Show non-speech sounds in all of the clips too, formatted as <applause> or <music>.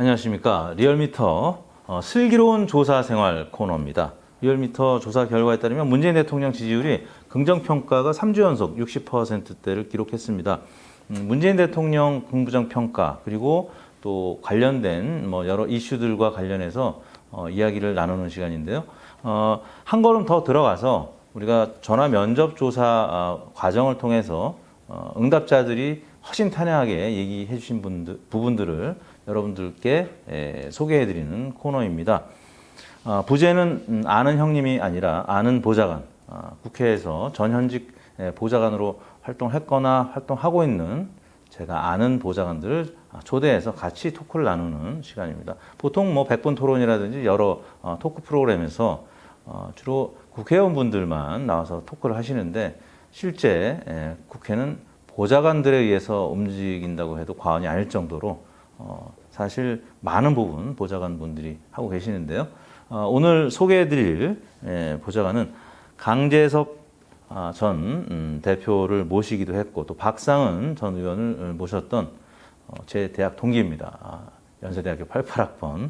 안녕하십니까. 리얼미터 어, 슬기로운 조사 생활 코너입니다. 리얼미터 조사 결과에 따르면 문재인 대통령 지지율이 긍정평가가 3주 연속 60%대를 기록했습니다. 음, 문재인 대통령 긍부정 평가 그리고 또 관련된 뭐 여러 이슈들과 관련해서 어, 이야기를 나누는 시간인데요. 어, 한 걸음 더 들어가서 우리가 전화 면접 조사 어, 과정을 통해서 어, 응답자들이 허심탄회하게 얘기해 주신 분들, 부분들을 여러분들께 에, 소개해-드리는 코너입니다. 어, 부제는 음, 아는 형님이 아니라 아는 보좌관, 어, 국회에서 전현직 에, 보좌관으로 활동했거나 활동하고 있는 제가 아는 보좌관들을 초대해서 같이 토크를 나누는 시간입니다. 보통 뭐 100분 토론이라든지 여러 어, 토크 프로그램에서 어, 주로 국회의원분들만 나와서 토크를 하시는데 실제 에, 국회는 보좌관들에 의해서 움직인다고 해도 과언이 아닐 정도로 어, 사실 많은 부분 보좌관 분들이 하고 계시는데요. 어, 오늘 소개해드릴 예, 보좌관은 강재석 아, 전 음, 대표를 모시기도 했고 또 박상은 전 의원을 모셨던 어, 제 대학 동기입니다. 아, 연세대학교 88학번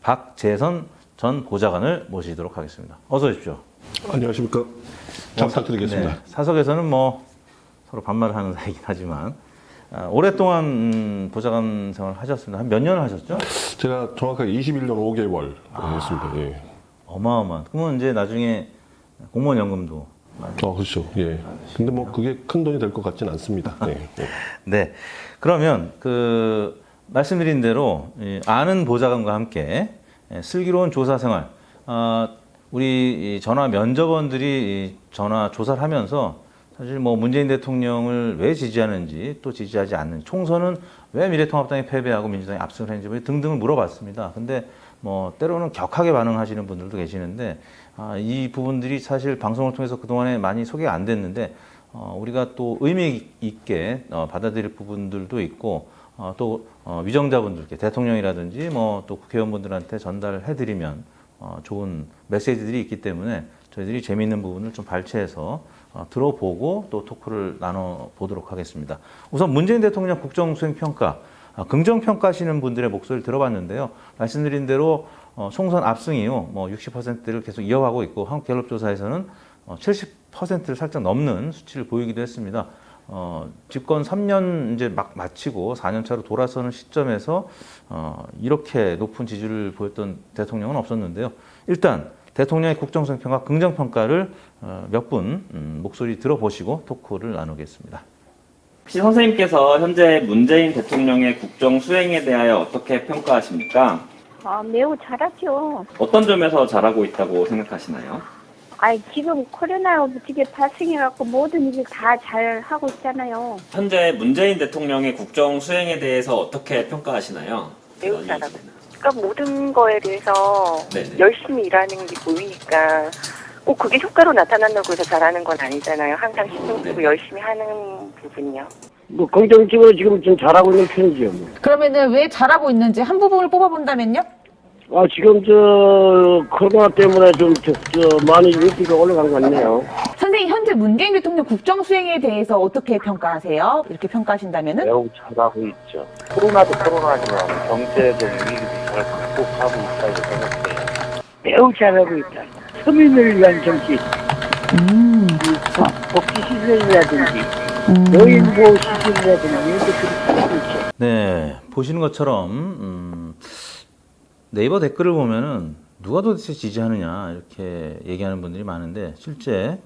박재선 전 보좌관을 모시도록 하겠습니다. 어서 오십시오. 안녕하십니까. 잘 부탁드리겠습니다. 네, 사석에서는 뭐 서로 반말을 하는 사이긴 하지만 아, 오랫동안 음, 보좌관 생활을 하셨습니다. 한 몇 년을 하셨죠? 제가 정확하게 21년 5개월 아. 했습니다. 예. 어마어마한. 그러면 이제 나중에 공무원 연금도 어, 그렇죠. 예. 근데 뭐 그게 큰 돈이 될 것 같진 않습니다. 예. 예. <laughs> 네. 그러면 그 말씀드린 대로 이 아는 보좌관과 함께 예, 슬기로운 조사 생활. 아, 우리 이 전화 면접원들이 이 전화 조사를 하면서 사실 뭐 문재인 대통령을 왜 지지하는지 또 지지하지 않는지 총선은 왜 미래통합당이 패배하고 민주당이 압승을 했는지 뭐 등등을 물어봤습니다. 근데 뭐 때로는 격하게 반응하시는 분들도 계시는데 아, 이 부분들이 사실 방송을 통해서 그동안에 많이 소개가 안 됐는데 어, 우리가 또 의미 있게 어, 받아들일 부분들도 있고 어, 또 어, 위정자분들께 대통령이라든지 뭐 또 국회의원분들한테 전달을 해드리면 어, 좋은 메시지들이 있기 때문에 저희들이 재미있는 부분을 좀 발췌해서 어, 들어보고 또 토크를 나눠 보도록 하겠습니다. 우선 문재인 대통령 국정수행 평가 아, 긍정 평가하시는 분들의 목소리를 들어봤는데요. 말씀드린 대로 어, 총선 압승이요, 뭐 60%를 계속 이어가고 있고 한국갤럽조사에서는 어, 70%를 살짝 넘는 수치를 보이기도 했습니다. 어, 집권 3년 이제 막 마치고 4년 차로 돌아서는 시점에서 어, 이렇게 높은 지지를 보였던 대통령은 없었는데요. 일단 대통령의 국정수행 평가 긍정 평가를 어, 몇분 음, 목소리 들어보시고 토크를 나누겠습니다. 혹시 선생님께서 현재 문재인 대통령의 국정 수행에 대하여 어떻게 평가하십니까? 아, 매우 잘하죠. 어떤 점에서 잘하고 있다고 생각하시나요? 아, 지금 코로나 어떻게 발생해갖고 모든 일을 다 잘 하고 있잖아요. 현재 문재인 대통령의 국정 수행에 대해서 어떻게 평가하시나요? 매우 잘하고 이유는. 그러니까 모든 거에 대해서 네네. 열심히 일하는 게 보이니까 꼭 그게 효과로 나타난다고 해서 잘하는 건 아니잖아요. 항상 신경 쓰고 네. 열심히 하는 부분이요. 뭐 긍정적으로 지금 좀 잘하고 있는 편이죠. 뭐. 그러면은 왜 잘하고 있는지 한 부분을 뽑아본다면요? 아 지금 저 코로나 때문에 좀 저, 저 많이 인기가 올라간 것 같네요. 선생님 현재 문재인 대통령 국정 수행에 대해서 어떻게 평가하세요? 이렇게 평가하신다면은? 매우 잘하고 있죠. 코로나도 코로나지만 경제적 위기도 잘 극복하고 있다고 생각해요. 매우 잘하고 있다. 서민을 위한 정치, 음, 복지 시설이라든지 노인 보호 시설이라든지 이런 것들이 잘하고 있죠. 네, 보시는 것처럼 음, 네이버 댓글을 보면은 누가 도대체 지지하느냐 이렇게 얘기하는 분들이 많은데 실제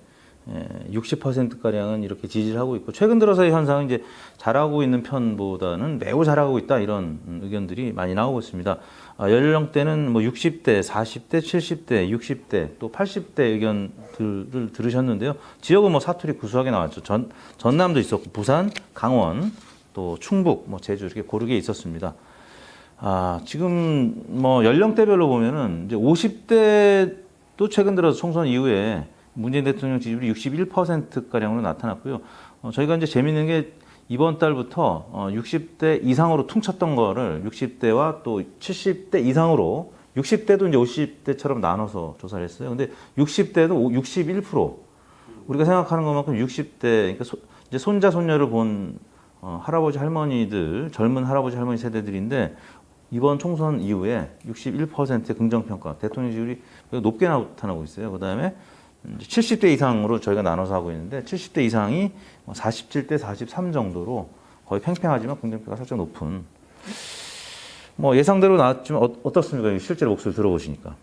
60% 가량은 이렇게 지지를 하고 있고 최근 들어서의 현상은 이제 잘하고 있는 편보다는 매우 잘하고 있다 이런 음, 의견들이 많이 나오고 있습니다. 아, 연령대는 뭐 60대, 40대, 70대, 60대 또 80대 의견들을 들으셨는데요. 지역은 뭐 사투리 구수하게 나왔죠. 전 전남도 있었고 부산, 강원 또 충북, 뭐 제주 이렇게 고르게 있었습니다. 아, 지금 뭐 연령대별로 보면은 이제 50대도 최근 들어서 총선 이후에 문재인 대통령 지지율이 61%가량으로 나타났고요. 어, 저희가 이제 재밌는 게 이번 달부터 어, 60대 이상으로 퉁쳤던 거를 60대와 또 70대 이상으로 60대도 이제 50대처럼 나눠서 조사를 했어요. 근데 60대도 61% 우리가 생각하는 것만큼 60대 그러니까 소- 이제 손자 손녀를 본 어, 할아버지 할머니들 젊은 할아버지 할머니 세대들인데 이번 총선 이후에 61%의 긍정평가, 대통령 지지율이 매우 높게 나타나고 있어요. 그 다음에 70대 이상으로 저희가 나눠서 하고 있는데 70대 이상이 47대 43 정도로 거의 팽팽하지만 긍정평가 살짝 높은 뭐 예상대로 나왔지만 어, 어떻습니까? 실제로 목소리 들어보시니까.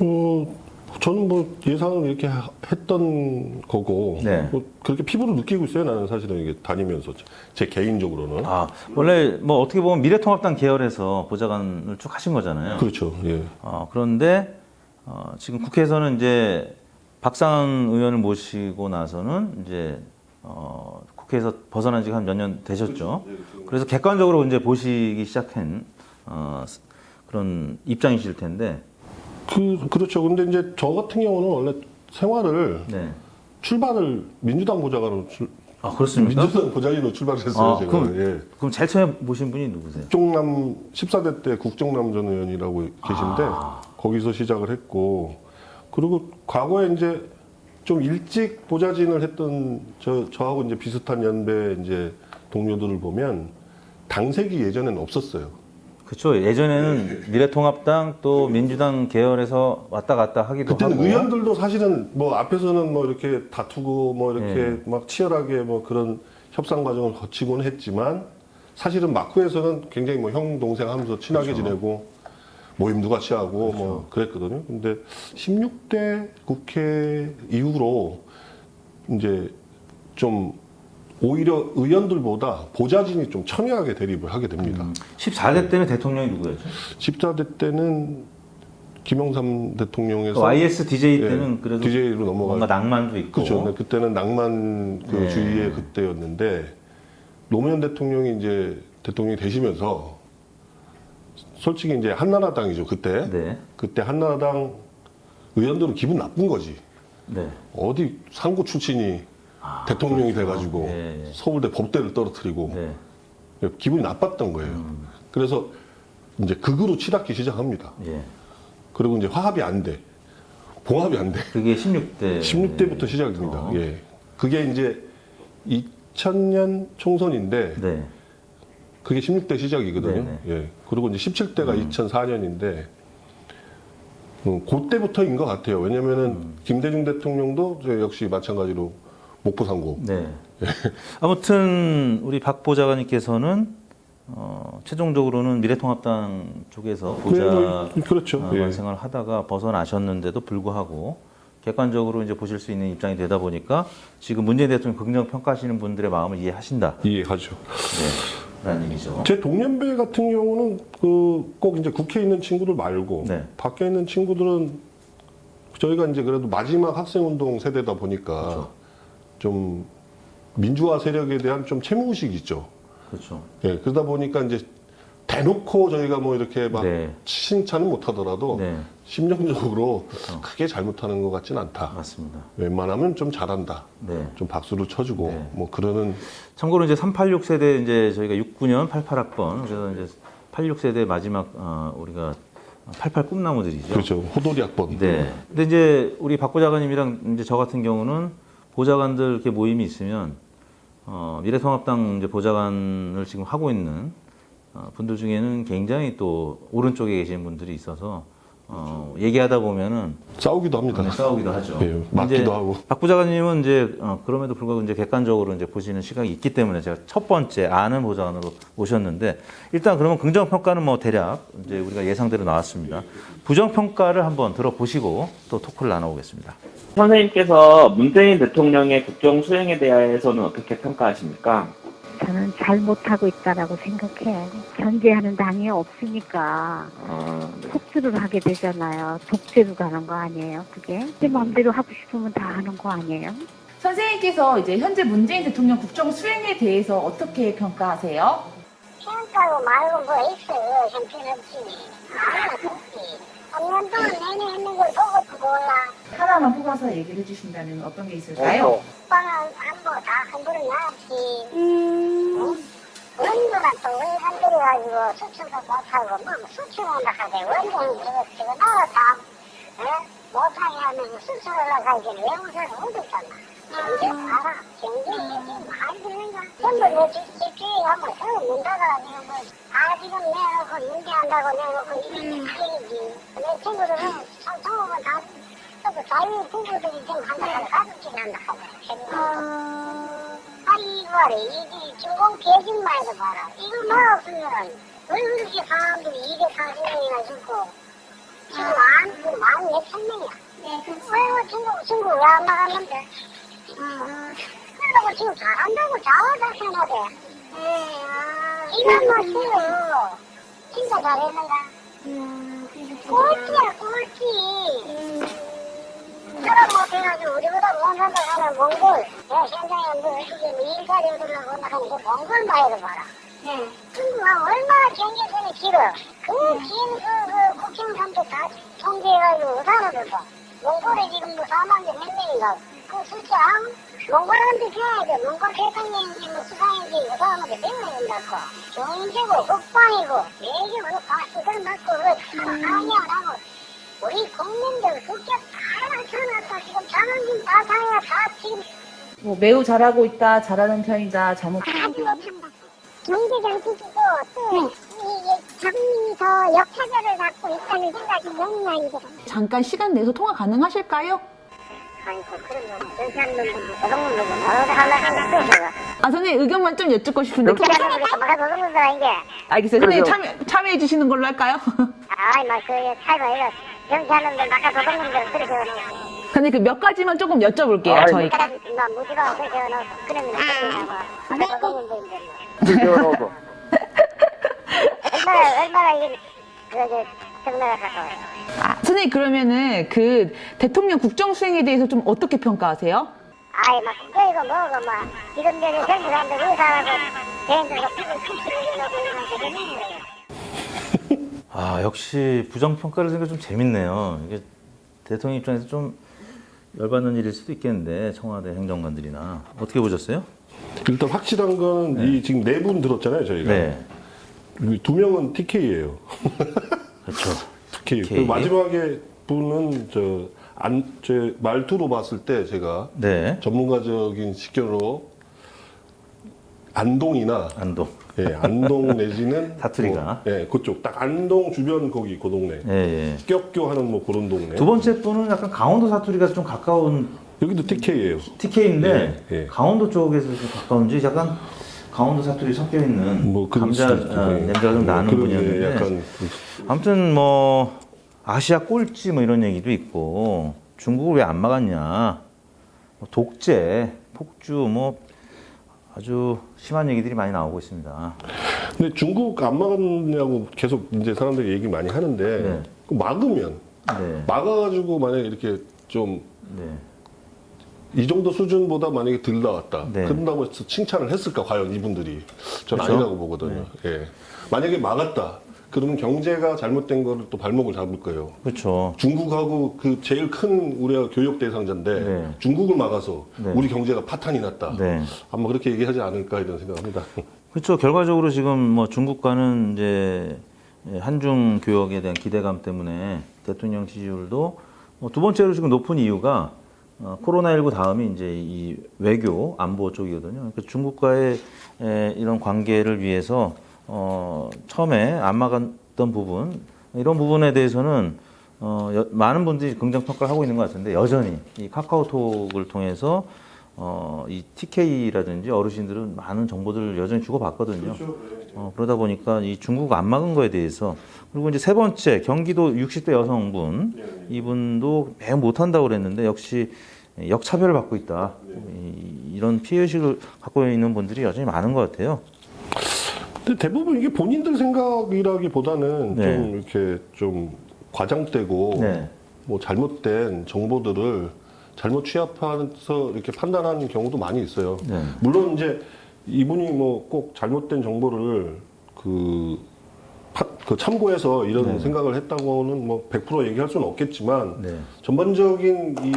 어, 저는 뭐 예상을 이렇게 하- 했던 거고 네. 뭐 그렇게 피부로 느끼고 있어요. 나는 사실은 이게 다니면서 제- 제 개인적으로는 아, 원래 뭐 어떻게 보면 미래통합당 계열에서 보좌관을 쭉 하신 거잖아요. 그렇죠. 예. 어, 그런데 어, 지금 국회에서는 이제 박상은 의원을 모시고 나서는 이제 어, 국회에서 벗어난 지가 한 몇 년 되셨죠. 그래서 객관적으로 이제 보시기 시작한 어, 그런 입장이실 텐데, 그 그렇죠. 근데 이제 저 같은 경우는 원래 생활을 네. 출발을 민주당 보좌관으로 출, 아 그렇습니까? 민주당 보좌관으로 출발했어요. 아, 제가. 그럼- 예. 그럼 제일 처음에 모신 분이 누구세요? 국정남 14대 때 국정남 전 의원이라고 계신데 아. 거기서 시작을 했고 그리고 과거에 이제 좀 일찍 보좌진을 했던 저 저하고 이제 비슷한 연배 이제 동료들을 보면 당색이 예전에는 없었어요. 그렇죠. 예전에는 미래통합당 또 민주당 계열에서 왔다 갔다 하기도 그때는 하고. 의원들도 사실은 뭐 앞에서는 뭐 이렇게 다투고 뭐 이렇게 네. 막 치열하게 뭐 그런 협상 과정을 거치곤 했지만 사실은 마쿠에서는 굉장히 뭐 형 동생 하면서 친하게 그렇죠. 지내고 모임도 같이 하고 뭐 그랬거든요. 근데 16대 국회 이후로 이제 좀 오히려 의원들보다 보좌진이 좀 첨예하게 대립을 하게 됩니다. 14대 때는 대통령이 누구였죠? 14대 때는 김영삼 대통령에서 YS DJ 예, 때는 그래도 DJ로 넘어가 뭔가 낭만도 있고. 그렇죠. 네, 그때는 낭만 그 네. 주의의 그때였는데 노무현 대통령이 이제 대통령이 되시면서 솔직히 이제 한나라당이죠 그때 네. 그때 한나라당 의원들은 기분 나쁜 거지 네. 어디 상고 출신이 대통령이 돼가지고 네. 서울대 법대를 떨어뜨리고 네. 기분이 나빴던 거예요. 그래서 이제 극으로 치닫기 시작합니다. 예. 그리고 이제 화합이 안 돼. 봉합이 안 돼. 그게 16대. 16대부터 시작입니다. 어. 예. 그게 이제 2000년 총선인데 네. 그게 16대 시작이거든요. 네네. 예. 그리고 이제 17대가 2004년인데 음, 그때부터인 것 같아요. 왜냐면은 음. 김대중 대통령도 저 역시 마찬가지로 목포 상고. 네. 아무튼 우리 박 보좌관님께서는 어, 최종적으로는 미래통합당 쪽에서 보좌 네, 뭐, 그렇죠. 어, 예. 생활을 하다가 벗어나셨는데도 불구하고 객관적으로 이제 보실 수 있는 입장이 되다 보니까 지금 문재인 대통령 긍정 평가하시는 분들의 마음을 이해하신다. 이해하죠. 네. 라는 얘기죠. 제 동년배 같은 경우는 그 꼭 이제 국회에 있는 친구들 말고 네. 밖에 있는 친구들은 저희가 이제 그래도 마지막 학생운동 세대다 보니까 그렇죠. 좀 민주화 세력에 대한 좀 채무의식이 있죠. 그렇죠. 예, 그러다 보니까 이제 대놓고 저희가 뭐 이렇게 막 네. 칭찬은 못 하더라도 네. 심정적으로 그렇죠. 크게 잘못하는 것 같진 않다. 맞습니다. 웬만하면 좀 잘한다. 네. 좀 박수를 쳐주고 네. 뭐 그러는 참고로 이제 386 세대 이제 저희가 69년 88학번 그래서 이제 86 세대 마지막 어, 우리가 88 꿈나무들이죠. 그렇죠 호돌이 학번. 네. 근데 이제 우리 박 보좌관님이랑 이제 저 같은 경우는 보좌관들 이렇게 모임이 있으면 어, 미래통합당 이제 보좌관을 지금 하고 있는 어, 분들 중에는 굉장히 또 오른쪽에 계신 분들이 있어서 어, 얘기하다 보면은 싸우기도 합니다. 네, 싸우기도 하죠. 예, 맞기도 하고. 박 부장님은 이제 어, 그럼에도 불구하고 이제 객관적으로 이제 보시는 시각이 있기 때문에 제가 첫 번째 아는 보좌관으로 모셨는데 일단 그러면 긍정 평가는 뭐 대략 이제 우리가 예상대로 나왔습니다. 부정 평가를 한번 들어보시고 또 토크를 나눠보겠습니다. 선생님께서 문재인 대통령의 국정 수행에 대해서는 어떻게 평가하십니까? 저는 잘못하고 있다라고 생각해요. 견제하는 당이 없으니까 어, 네. 폭주를 하게 되잖아요. 독재로 가는 거 아니에요, 그게? 제 마음대로 하고 싶으면 다 하는 거 아니에요? 선생님께서 이제 현재 문재인 대통령 국정 수행에 대해서 어떻게 평가하세요? 평가고 말고 뭐 있어요. 알아듣지. 3년 동안 내내 했는 걸 보고도 몰라. 하나만 뽑아서 얘기를 해주신다면 어떤 게 있을까요? 오빠는 안보 다 흔들어 놨지. 응? 원조가 또왜 흔들어가지고 수출도 못하고 뭐 수출한다 하대. 원조는 저거 저거 나라 다 에? 못하게 하면 수출 올라가기는 외국에서 어렵잖아. 경제 봐라. 경제 지금 말이 되는가? 전부 내 한번 서문 닫아 지금 뭐 다 지금 내놓고 윤대한다고 내놓고 이게 일이지. 내 친구들은 참 처음은 다 또 자유 부부들이 지금 한다고 가족끼리 한다 하고. 아이고 말해 이게 중공 계집마에도 봐라. 이거 뭐 없으면 왜 그렇게 사람들이 240명이나 죽고 지금 만, 만 몇천 명이야. 왜 중국, 중국 왜안 나갔는데? 그러고 지금 잘한다고 자화자찬하대. 이런 맛이요. 진짜 잘했는가? 꼴찌야, 꼴찌. 사람 못해가지고 우리보다 못한다 하는 몽골. 야, 현장에 뭐 어떻게 뭐 일자리 얻으려고 온다 하는 그 몽골 마이를 봐라. 중국은 얼마나 경계선이 길어. 그긴그 그 국경선도 다 통제해가지고 사람들도. 몽골에 지금 뭐 4만 개 몇 명인가. 그 숫자 몽골한테 줘야 돼. 몽골 대통령인지 뭐 수상인지 그 사람한테 배워야 된다고. 경제고 국방이고 외교고 박수들 맞고 그 상향하고 우리 국민들 국격 다 맞춰놨다. 지금 자존심 다 상해 다 지금 뭐 매우 잘하고 있다, 잘하는 편이다, 잘못. 아주 못한다. 경제적 지지도 또이 자국민이 더 역차별을 받고 있다는 생각이 너무 많이 들어. 잠깐 시간 내서 통화 가능하실까요? 아, 선생님 의견만 좀 여쭙고 싶은데. 알겠어요. 선생님 참여, 참여해 주시는 걸로 할까요? <laughs> 아이 막그 차이가 이거. 선생님 그몇 가지만 조금 여쭤볼게요, 저희. 어떡하냐고. 아까 도둑놈들 그겨놓고 얼마나 얼마나 이게 그저 정나가 가까워요. 아, 선생님 그러면은 그 대통령 국정 수행에 대해서 좀 어떻게 평가하세요? 아이 막 그이고 뭐고 막 지금 전에 정부 사람들 의사하고 대인들과 피부 피부려고 이런 거 되는 거예요. 아, 역시 부정 평가를 듣니까 좀 재밌네요. 이게 대통령 입장에서 좀 열받는 일일 수도 있겠는데, 청와대 행정관들이나. 어떻게 보셨어요? 일단 확실한 건 이 지금 네 분 들었잖아요, 저희가. 네. 이두 명은 TK예요. <laughs> 그렇죠. TK. 그 마지막에 분은 저, 안, 제 말투로 봤을 때 제가 네. 전문가적인 식견으로 안동이나 안동. 예, 안동 <laughs> 내지는 사투리가. 뭐, 예, 그쪽 딱 안동 주변 거기 그 동네. 예, 예. 격교 하는 뭐 그런 동네. 두 번째 분은 약간 강원도 사투리가 좀 가까운 여기도 TK예요. TK인데 예, 예. 강원도 쪽에서 좀 가까운지 약간 강원도 사투리 섞여 있는 뭐 그럴 감자 수도 있죠. 어, 예. 냄새가 좀 뭐 나는 그런, 분이었는데 예, 약간 아무튼 뭐 아시아 꼴찌 뭐 이런 얘기도 있고 중국을 왜 안 막았냐 뭐 독재 폭주 뭐 아주 심한 얘기들이 많이 나오고 있습니다. 근데 중국 안 막았냐고 계속 이제 사람들이 얘기 많이 하는데 네. 그 막으면 네. 막아가지고 만약에 이렇게 좀 이 네. 정도 수준보다 만약에 덜 나왔다. 네. 그런다고 해서 칭찬을 했을까 과연 이분들이 저는 그렇죠? 아니라고 보거든요. 예. 만약에 막았다. 그러면 경제가 잘못된 거를 또 발목을 잡을 거예요. 그렇죠. 중국하고 그 제일 큰 우리가 교역 대상자인데 네. 중국을 막아서 네. 우리 경제가 파탄이 났다. 네. 아마 그렇게 얘기하지 않을까 이런 생각합니다. <laughs> 그렇죠. 결과적으로 지금 뭐 중국과는 이제 한중 교역에 대한 기대감 때문에 대통령 지지율도 뭐두 번째로 지금 높은 이유가 어, 코로나19 다음이 이제 이 외교 안보 쪽이거든요. 그러니까 중국과의 에, 이런 관계를 위해서 어, 처음에 안 막았던 부분 이런 부분에 대해서는 어, 여- 많은 분들이 긍정 평가를 하고 있는 것 같은데 여전히 이 카카오톡을 통해서 어, 이 TK라든지 어르신들은 많은 정보들을 여전히 주고받거든요. 어, 그러다 보니까 이 중국 안 막은 거에 대해서 그리고 이제 세 번째 경기도 60대 여성분 이분도 매우 못한다고 그랬는데 역시 역차별을 받고 있다. 이, 이런 피해의식을 갖고 있는 분들이 여전히 많은 것 같아요. 근데 대부분 이게 본인들 생각이라기보다는 네. 좀 이렇게 좀 과장되고 네. 뭐 잘못된 정보들을 잘못 취합해서 이렇게 판단하는 경우도 많이 있어요. 네. 물론 이제 이분이 뭐 꼭 잘못된 정보를 그, 파- 그 참고해서 이런 네. 생각을 했다고는 뭐 100% 얘기할 수는 없겠지만 네. 전반적인 이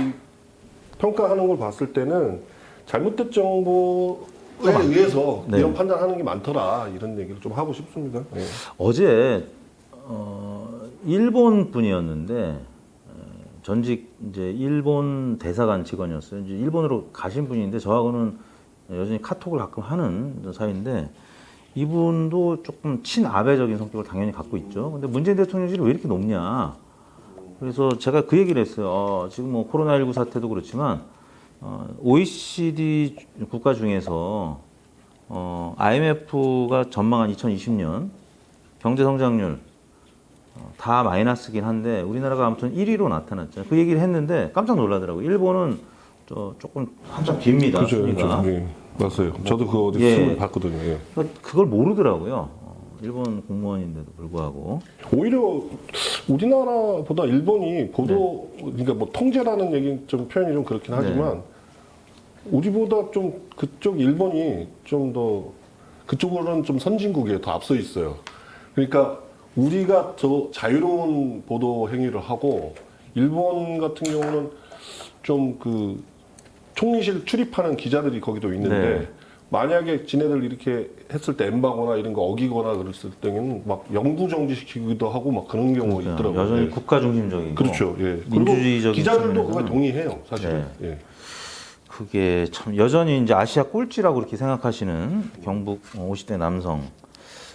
평가하는 걸 봤을 때는 잘못된 정보 에 의해서 네. 이런 판단하는 게 많더라 이런 얘기를 좀 하고 싶습니다. 예. 어제 어, 일본 분이었는데 어, 전직 이제 일본 대사관 직원이었어요. 이제 일본으로 가신 분인데 저하고는 여전히 카톡을 가끔 하는 사이인데 이분도 조금 친아베적인 성격을 당연히 갖고 있죠. 근데 문재인 대통령실이 왜 이렇게 높냐? 그래서 제가 그 얘기를 했어요. 어, 지금 뭐 코로나19 사태도 그렇지만 어, OECD 국가 중에서 어, IMF가 전망한 2020년 경제 성장률 어, 다 마이너스긴 한데 우리나라가 아무튼 1위로 나타났죠. 그 얘기를 했는데 깜짝 놀라더라고요. 일본은 저 조금 한참 뒤입니다. 그죠, 순위가. 예, 맞아요. 저도 그 어디 예. 수를 봤거든요. 예. 그러니까 그걸 모르더라고요. 어, 일본 공무원인데도 불구하고. 오히려 우리나라보다 일본이 보도 그러니까 뭐 통제라는 얘기 좀 표현이 좀 그렇긴 하지만 우리보다 좀 그쪽 일본이 좀 더 그쪽으로는 좀 선진국에 더 앞서 있어요. 그러니까 우리가 더 자유로운 보도 행위를 하고 일본 같은 경우는 좀 그 총리실 출입하는 기자들이 거기도 있는데 네. 만약에 지네들 이렇게 했을 때 엠바거나 이런 거 어기거나 그랬을 때는 막 영구 정지시키기도 하고 막 그런 경우가 그러니까 있더라고요. 여전히 예. 국가 중심적이고. 그렇죠. 예. 그리고 민주주의적인 기자들도 그거 동의해요, 사실은. 예. 그게 참 여전히 이제 아시아 꼴찌라고 그렇게 생각하시는 경북 50대 남성 음,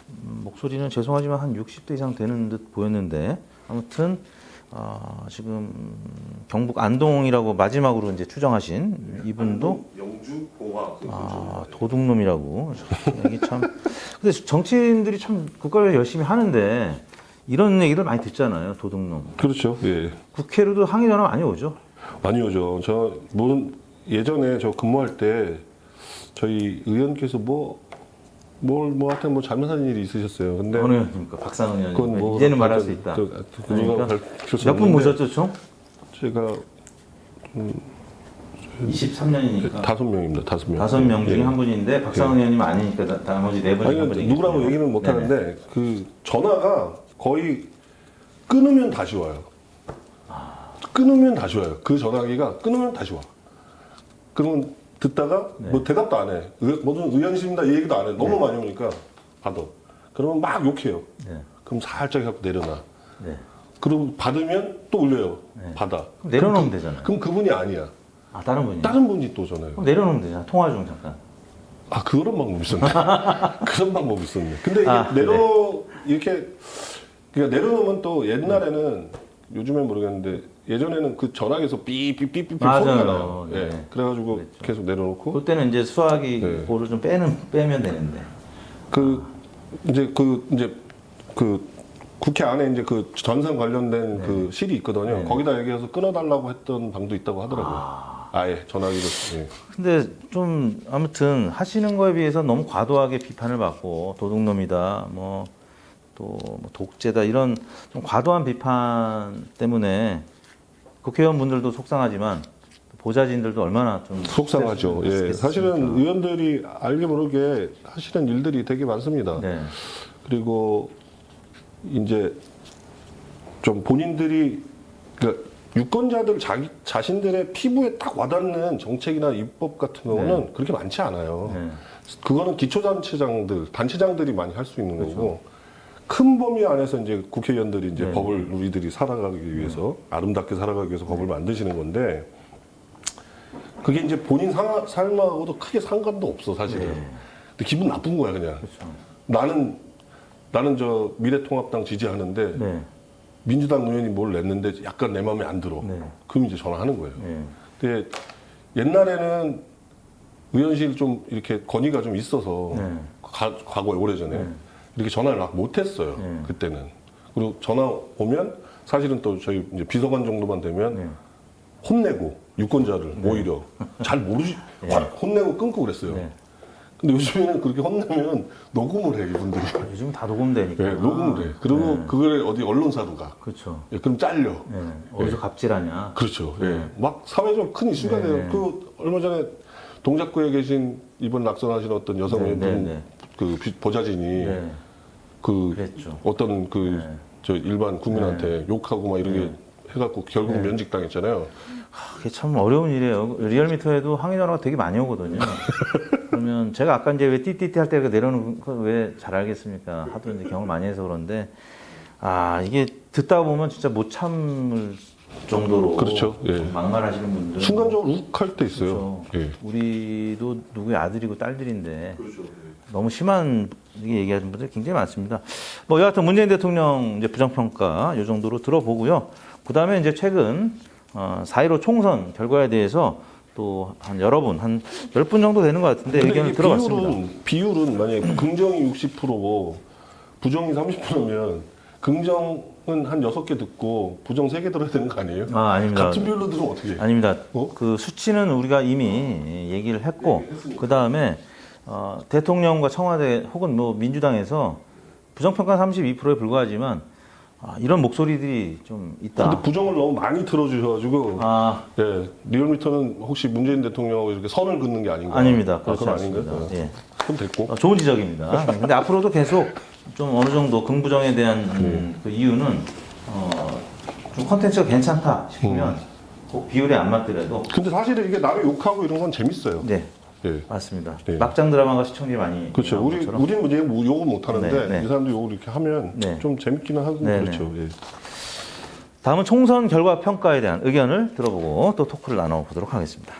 목소리는 죄송하지만 한 60대 이상 되는 듯 보였는데 아무튼 아, 지금 경북 안동이라고 마지막으로 이제 추정하신 이분도 영주 공화 아, 도둑놈이라고 이게 참 근데 정치인들이 참 국가를 열심히 하는데 이런 얘기를 많이 듣잖아요 도둑놈 그렇죠. 예. 국회로도 항의 전화 많이 오죠 많이 오죠. 저, 뭐, 예전에 저 근무할 때 저희 의원께서 뭐, 뭘, 뭐, 하여튼 뭐 잘못한 일이 있으셨어요. 근데. 어느 의원입니까 박상은 의원 그건 뭐 이제는 말할 수 그- 있다 그- 그- 그러니까 밝힐 수몇분 없는데 모셨죠 총? 제가 23년이니까 다섯 명입니다. 다섯 명. 다섯 명 중에 예. 한 분인데 박상은 의원님 아니니까 나- 나머지 네 분이 아니, 한 분이 누구라고. 얘기는 못. 하는데 그 전화가 거의 끊으면 다시 와요. 끊으면 다시 와요. 그 전화기가 끊으면 다시 와. 그러면 듣다가 네. 뭐 대답도 안 해. 의, 무슨 의원실입니다 이 얘기도 안 해. 너무 많이 오니까 받아. 그러면 막 욕해요. 네. 그럼 살짝 해갖고 내려놔. 네. 그리고 받으면 또 올려요. 네. 받아. 그럼 내려놓으면 그- 되잖아요. 그럼 그분이 아니야. 아 다른 분이 다른 분이 또 전화해요. 그럼 내려놓으면 되잖아 통화 중 잠깐 아 그런 방법이 있었네. <laughs> 그런 방법이 있었네. 근데 이게 아, 내려 이렇게 그러니까 내려놓으면 또 옛날에는 요즘엔 모르겠는데 예전에는 그 전화기에서 삐삐삐삐 맞아요. 소리가 나요. 네. 예. 그래가지고 그랬죠. 계속 내려놓고 그때는 이제 수화기 네. 볼을 좀 빼는 빼면 되는데 그 이제 그 이제 그 국회 안에 이제 그 전선 관련된 그 실이 있거든요. 네. 거기다 얘기해서 끊어달라고 했던 방도 있다고 하더라고요. 아. 예 전화기를. 예. 근데 좀 아무튼 하시는 거에 비해서 너무 과도하게 비판을 받고 도둑놈이다 뭐또뭐 독재다 이런 좀 과도한 비판 때문에 국회의원분들도 속상하지만 보좌진들도 얼마나 좀 속상하죠. 예. 사실은? 의원들이 알게 모르게 하시는 일들이 되게 많습니다. 네. 그리고 이제 좀 본인들이 그러니까 유권자들 자기 자신들의 피부에 딱 와닿는 정책이나 입법 같은 경우는 그렇게 많지 않아요. 네. 그거는 기초단체장들, 단체장들이 많이 할 수 있는 그렇죠. 큰 범위 안에서 이제 국회의원들이 이제 네. 법을 우리들이 살아가기 위해서 아름답게 살아가기 위해서 법을 만드시는 건데 그게 이제 본인 상- 삶하고도 크게 상관도 없어 사실은. 네. 근데 기분 나쁜 거야 그냥. 그렇죠. 나는 나는 저 미래통합당 지지하는데 네. 민주당 의원이 뭘 냈는데 약간 내 마음에 안 들어. 네. 그럼 이제 전화하는 거예요. 네. 근데 옛날에는 의원실 좀 이렇게 건의가 좀 있어서 네. 가- 과거에 오래전에 네. 이렇게 전화를 막 못했어요. 네. 그때는. 그리고 전화 오면 사실은 또 저희 이제 비서관 정도만 되면 네. 혼내고 유권자를 오히려 잘 모르지 확 혼내고 끊고 그랬어요. 네. 근데 요즘에는 그렇게 혼내면 녹음을 해 이분들이. 요즘 다 녹음되니까. 네, 녹음을 해. 그리고 네. 그걸 어디 언론사로 가. 그렇죠. 예, 그럼 잘려. 네. 어디서 갑질하냐. 그렇죠. 네. 예. 막 사회적 큰 이슈가 네. 돼요. 그 얼마 전에 동작구에 계신 이번 낙선하신 어떤 여성 네, 분, 네, 네. 그 비- 보좌진이 네. 그 그랬죠. 어떤 그 네. 저 일반 국민한테 욕하고 막 이렇게 해갖고 결국 네. 면직 당했잖아요. 그게 참 어려운 일이에요. 리얼미터에도 항의 전화가 되게 많이 오거든요. <laughs> 그러면 제가 아까 이제 왜 띠띠띠 할 때 내려놓은 거왜잘 알겠습니까? 하도 이제 경험을 많이 해서 그런데 아 이게 듣다 보면 진짜 못 참을 정도로 그렇죠. 예. 좀 막말하시는 분들 순간적으로 욱할 때 있어요. 그렇죠. 예. 우리도 누구의 아들이고 딸들인데 그렇죠. 너무 심한 얘기하시는 분들이 굉장히 많습니다. 뭐 여하튼 문재인 대통령 이제 부정평가 이 정도로 들어보고요. 그 다음에 이제 최근 어, 4.15 총선 결과에 대해서 또 한 여러 분, 한 10분 정도 되는 것 같은데 의견을 이게 들어봤습니다. 비율은, 비율은 만약에 긍정이 60%고 부정이 30%면 긍정은 한 6개 듣고 부정 3개 들어야 되는 거 아니에요? 아, 아닙니다. 같은 비율로 들으면 어떻게 해요? 아닙니다. 어? 그 수치는 우리가 이미 얘기를 했고, 그 다음에 어, 대통령과 청와대 혹은 뭐 민주당에서 부정평가 32%에 불과하지만 아, 이런 목소리들이 좀 있다. 근데 부정을 너무 많이 들어주셔가지고 아, 예, 리얼미터는 혹시 문재인 대통령하고 이렇게 선을 긋는 게 아닌가? 아닙니다. 아, 그렇지 그건 않습니다. 아닌가요? 예. 그럼 됐고. 어, 좋은 지적입니다. 근데 앞으로도 계속 좀 어느 정도 긍부정에 대한 음, 그 이유는 어, 좀 컨텐츠가 괜찮다 싶으면 음. 꼭 비율에 안 맞더라도 근데 사실은 이게 남의 욕하고 이런 건 재밌어요. 네 예. 맞습니다. 네. 막장 드라마가 시청률이 많이 그렇죠. 우리 것처럼. 우리는 뭐 얘- 욕은 못 하는데 네, 네. 이 사람들 욕을 이렇게 하면 네. 좀 재밌기는 하고 네, 그렇죠. 예. 다음은 총선 결과 평가에 대한 의견을 들어보고 또 토크를 나눠보도록 하겠습니다.